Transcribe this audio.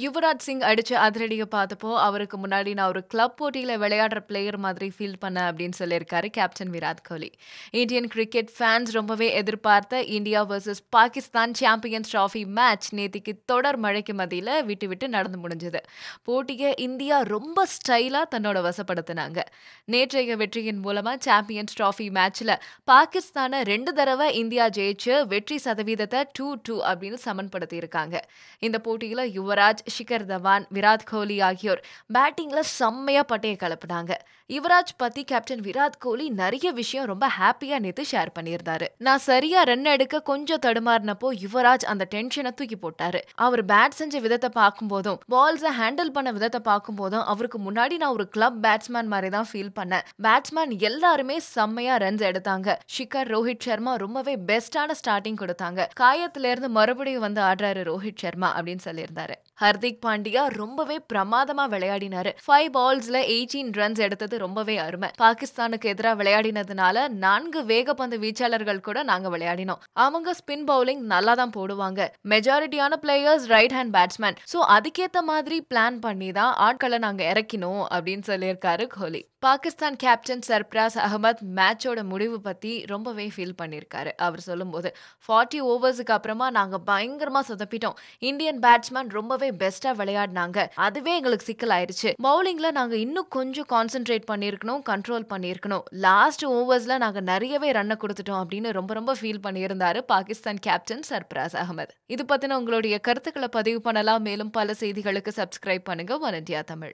யுவராஜ் சிங் அடிச்ச அதிரடிய பார்த்தப்போ, அவருக்கு முன்னாடி நான் ஒரு கிளப் போட்டியில் விளையாடுற பிளேயர் மாதிரி ஃபீல் பண்ணேன் அப்படின்னு சொல்லியிருக்காரு captain Virat Kohli. Indian cricket fans ரொம்பவே எதிர்பார்த்த India versus Pakistan champions trophy match நேத்திக்கு தொடர் மழைக்கு மதியில் விட்டு விட்டு நடந்து முடிஞ்சது. போட்டியை இந்தியா ரொம்ப ஸ்டைலாக தன்னோட வசப்படுத்தினாங்க. நேற்றைய வெற்றியின் மூலமாக சாம்பியன்ஸ் ட்ராஃபி மேட்ச்ல பாகிஸ்தானை ரெண்டு தடவை இந்தியா ஜெயிச்சு வெற்றி சதவீதத்தை டூ டூ அப்படின்னு சமன்படுத்தியிருக்காங்க. இந்த போட்டியில் யுவராஜ், ஷிகர் தவான், விராட் கோலி ஆகியோர் பேட்டிங்கில் செம்மையா பட்டையை கலப்புனாங்க யுவராஜ் பத்தி கேப்டன் விராட் கோலி நிறைய விஷயம் ரொம்ப ஹாப்பியாக நேற்று ஷேர் பண்ணியிருந்தாரு. நான் சரியா ரன் எடுக்க கொஞ்சம் தடுமாறினப்போ யுவராஜ் அந்த டென்ஷனை தூக்கி போட்டாரு. அவர் பேட் செஞ்ச விதத்தை பார்க்கும்போதும், பால்ஸை ஹேண்டில் பண்ண விதத்தை பார்க்கும்போதும் அவருக்கு முன்னாடி நான் ஒரு கிளப் பேட்ஸ்மேன் மாதிரி தான் ஃபீல் பண்ணேன். பேட்ஸ்மேன் எல்லாருமே செம்மையா ரன்ஸ் எடுத்தாங்க. ஷிகர், ரோஹித் சர்மா ரொம்பவே பெஸ்டான ஸ்டார்டிங் கொடுத்தாங்க. காயத்துலேருந்து மறுபடியும் வந்து ஆடுறாரு ரோஹித் சர்மா அப்படின்னு சொல்லியிருந்தாரு. ஹர்திக் பாண்டியா ரொம்பவே பிரமாதமா விளையாடினாரு. ஃபைவ் பால்ஸ்ல 18 ரன்ஸ் எடுத்தது ரொம்பவே அருமை. பாகிஸ்தானுக்கு எதிராக விளையாடினதுனால நான்கு வேகப்பந்து வீச்சாளர்கள் கூட நாங்க விளையாடினோம். அவங்க ஸ்பின் பவுலிங் நல்லா தான் போடுவாங்க. மெஜாரிட்டியான players right hand batsman. So அதுக்கேத்த மாதிரி பிளான் பண்ணி தான் ஆட்களை நாங்க இறக்கினோம் அப்படின்னு சொல்லியிருக்காரு கோலி. பாகிஸ்தான் கேப்டன் சர்ப்ராஸ் அகமத் மேட்சோட முடிவு பற்றி ரொம்பவே ஃபீல் பண்ணியிருக்காரு. அவர் சொல்லும்போது, "40 ஓவர்ஸுக்கு அப்புறமா நாங்கள் பயங்கரமாக சொதப்பிட்டோம். இந்தியன் பேட்ஸ்மேன் ரொம்பவே பெஸ்ட்டாக விளையாடினாங்க. அதுவே எங்களுக்கு சிக்கலாயிருச்சு. பவுலிங்கில் நாங்கள் இன்னும் கொஞ்சம் கான்சென்ட்ரேட் பண்ணியிருக்கணும், கண்ட்ரோல் பண்ணியிருக்கணும். லாஸ்ட் ஓவர்ஸில் நாங்கள் நிறையவே ரன்னை கொடுத்துட்டோம் அப்படின்னு ரொம்ப ரொம்ப ஃபீல் பண்ணியிருந்தாரு பாகிஸ்தான் கேப்டன் சர்ப்ராஸ் அகமத். இது பற்றின உங்களுடைய கருத்துக்களை பதிவு பண்ணலாம். மேலும் பல செய்திகளுக்கு சப்ஸ்கிரைப் பண்ணுங்க ஒன் இந்தியா தமிழ்.